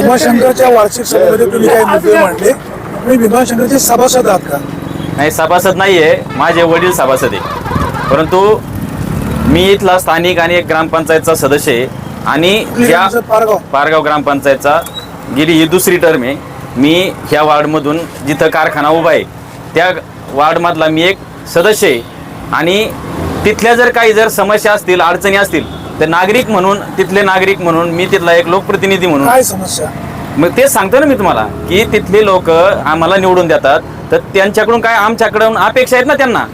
भीमाशंकरच्या वार्षिक सभेमध्ये तुम्ही काही मुद्दे मांडले. तुम्ही भीमाशंकरचे सभासद आहात का? नाही सभासद नाही आहे माझे वडील सभासद आहे परंतु मी इथला स्थानिक आणि एक ग्रामपंचायतचा सदस्य आहे. आणि ज्या पारगाव. पारगाव ग्रामपंचायतचा गेली ही दुसरी टर्म आहे. मी ह्या वार्डमधून जिथं कारखाना उभा आहे त्या वार्डमधला मी एक सदस्य आहे. आणि तिथल्या जर काही जर समस्या असतील अडचणी असतील तर नागरिक म्हणून तिथले नागरिक म्हणून मी तिथला एक लोकप्रतिनिधी म्हणून. काय समस्या? मग तेच सांगतो ना मी तुम्हाला की तिथले लोक आम्हाला निवडून देतात तर त्यांच्याकडून काय आमच्याकडून अपेक्षा आहेत ना त्यांना?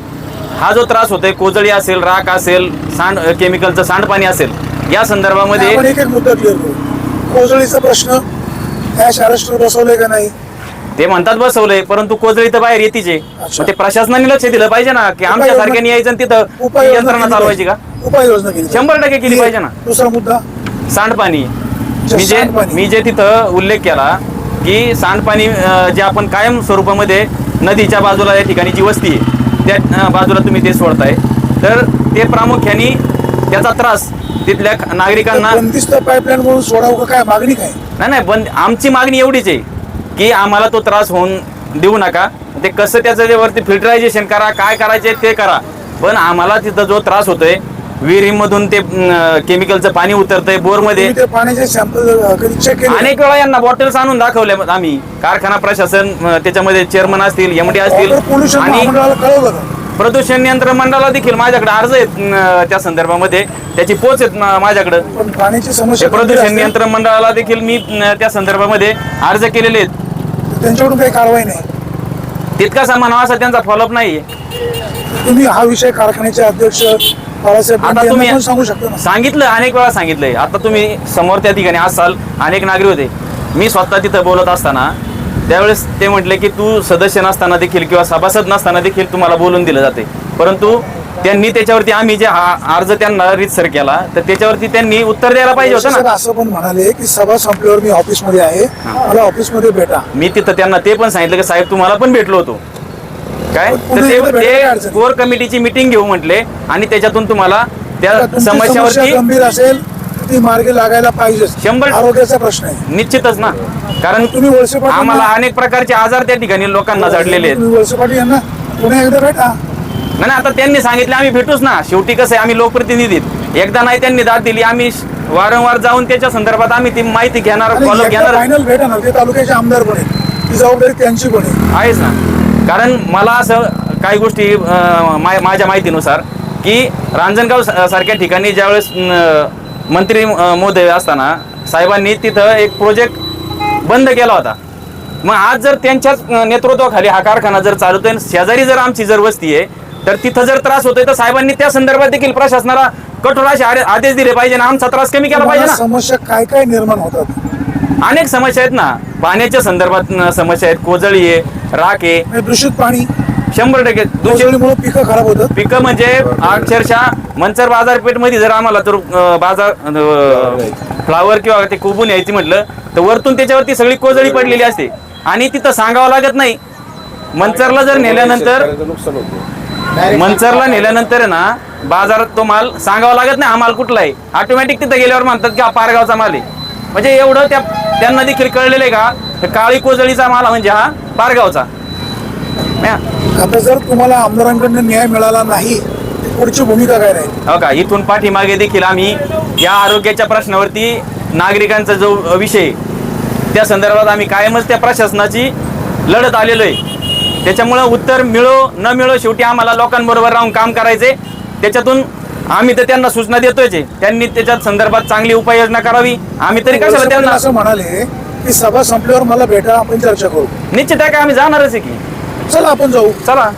हा जो त्रास होतोय कोजळी असेल राख असेल सांड केमिकलचं सांडपाणी असेल या संदर्भामध्ये आपण एक एक मुद्दा करू. कोजळीचा प्रश्न ॲश अरेस्टर बसवलंय का नाही? ते म्हणतात बसवलंय परंतु कोजळी तर बाहेर येतीच. आहे अच्छा. मग ते प्रशासनाने लक्ष दिलं पाहिजे ना की आमच्या सारख्याने यायचं आणि तिथं यंत्रणा चालवायची का. उपाययोजना केली शंभर टक्के केली पाहिजे ना. दुसरा मुद्दा. सांडपाणी. मी जे. मी जे तिथं उल्लेख केला की सांडपाणी जे आपण कायम स्वरूपामध्ये नदीच्या बाजूला या ठिकाणी जी वस्ती आहे त्या बाजूला तुम्ही ते सोडताय. तर ते प्रामुख्याने त्याचा त्रास तिथल्या नागरिकांना पाईपलाईन म्हणून सोडावं काय मागणी काय? नाही नाही बंद आमची मागणी एवढीच आहे की आम्हाला तो त्रास होऊन देऊ नका. ते कसं त्याचं ते वरती फिल्टरायझेशन करा काय करायचे ते करा. पण आम्हाला तिथं जो त्रास होतोय विहिरीमधून ते केमिकलचं पाणी उतरतंय बोरमध्ये. अनेक वेळा यांना बॉटल्स आणून दाखवले आम्ही. कारखाना प्रशासन त्याच्यामध्ये चेअरमन असतील एमडी असतील. आणि प्रदूषण नियंत्रण मंडळाला देखील माझ्याकडे अर्ज आहेत त्या संदर्भामध्ये. त्याची पोच आहेत माझ्याकडे. प्रदूषण. नियंत्रण मंडळाला देखील मी त्या संदर्भामध्ये अर्ज केलेले आहेत. त्यांच्याकडून काही कारवाई नाही. तितकासा म्हणावा असा त्यांचा फॉलोअप नाही. तुम्ही हा विषय कारखान्याचे अध्यक्ष बाळासाहेब आता बंडे तुम्ही यांना पण सांगू शकता ना. सांगितलं अनेक वेळा सांगितलंय. आता तुम्ही समोर त्या ठिकाणी असाल अनेक नागरिक होते. मी स्वतः तिथं बोलत असताना त्यावेळेस ते म्हटले की तू सदस्य नसताना देखील किंवा सभासद नसताना देखील तुम्हाला बोलून दिलं जाते. परंतु त्यांनी त्याच्यावरती आम्ही जे हा अर्ज त्यांना रितसर केला तर त्याच्यावरती त्यांनी उत्तर द्यायला पाहिजे होतं सर ना असं पण म्हणाले की सभा संपल्यावर मी ऑफिसमध्ये आहे मला ऑफिसमध्ये भेटा. मी तिथं त्यांना ते पण सांगितलं की साहेब तुम्हाला पण भेटलो होतो. काय? तर पुढे ते एवढं भेटायला ते अडचण. कोर कमिटीची मिटिंग घेऊ म्हटले आणि त्याच्यातून तुम्हाला त्या तुमची समस्या समस्यावरती गंभीर असेल ती मार्गी लागायला पाहिजे शंभर- आरोग्याचा प्रश्न आहे. निश्चितच ना. कारण तुम्ही वळसे पाटील आम्हाला अनेक प्रकारचे आजार त्या ठिकाणी लोकांना जडलेले आहेत. तुम्ही वळसे पाटील यांना पुन्हा एकदा भेटा. नाही आता त्यांनी सांगितले आम्ही भेटूच ना. शेवटी कसं आहे आम्ही लोकप्रतिनिधी. एकदा नाही त्यांनी दाद दिली आम्ही वारंवार जाऊन त्याच्या संदर्भात आम्ही ती माहिती घेणार फॉलो घेणार. फायनल भेटा ना ते तालुक्याचे आमदार पण आहेत ती जबाबदारी त्यांची पण आहे. आहेच ना. कारण मला असं काही गोष्टी माझ्या माहितीनुसार की रांजणगाव सारख्या ठिकाणी ज्यावेळेस मंत्री अं, महोदय असताना साहेबांनी तिथं एक प्रोजेक्ट बंद केला होता. मग आज जर त्यांच्याच नेतृत्वाखाली हा कारखाना जर चालवतोय शेजारी जर आमची जर वस्ती आहे तर तिथं जर त्रास होतोय तर साहेबांनी त्या संदर्भात देखील प्रशासनाला कठोर असे आदे- आदेश दिले पाहिजे ना. आमचा त्रास कमी केला पाहिजे तुम्हाला ना समस्या काय काय निर्माण होतात? अनेक समस्या आहेत ना. पाण्याच्या संदर्भात समस्या आहेत. कोजळी आहे राख आहे. म्हणजे दूषित पाणी. शंभर टक्के दूषित पिकं खराब होतात. पिकं म्हणजे अक्षरशः मंचर बाजारपेठमध्ये जर आम्हाला तर अं, बाजार फ्लावर किंवा ते कोबून यायची म्हटलं तर वरतून त्याच्यावरती सगळी कोजळी पडलेली असते. आणि तिथं सांगावं लागत नाही. मंचरला जर नेल्यानंतर मंचरला नेल्यानंतर आहे ना बाजारात तो माल सांगावा लागत नाही हा माल कुठला आहे ऑटोमॅटिक तिथं गेल्यावर म्हणतात की हा पारगावचा माल आहे. म्हणजे एवढं त्या त्यांना देखील कळलेलं आहे का? काळी कोजळीचा माल म्हणजे हा पारगावचा. आता जर तुम्हाला आमदारांकडून न्याय मिळाला नाही पुढची भूमिका काय राहील? हो का? इथून पाठीमागे देखील आम्ही या आरोग्याच्या प्रश्नावरती नागरिकांचा जो विषय त्या संदर्भात आम्ही कायमच त्या प्रशासनाची लढत आलेलो आहे. त्याच्यामुळं उत्तर मिळो न मिळो शेवटी आम्हाला लोकांबरोबर राहून काम करायचे. त्याच्यातून आम्ही तर त्यांना सूचना देतोय. त्यांनी त्याच्यात संदर्भात चांगली उपाययोजना करावी. आम्ही तरी कशाला त्यांना असं म्हणाले की सभा संपल्यावर मला भेटा आपण चर्चा करू. निश्चित आहे का? आम्ही जाणारच आहे की. चला आपण जाऊ. चला.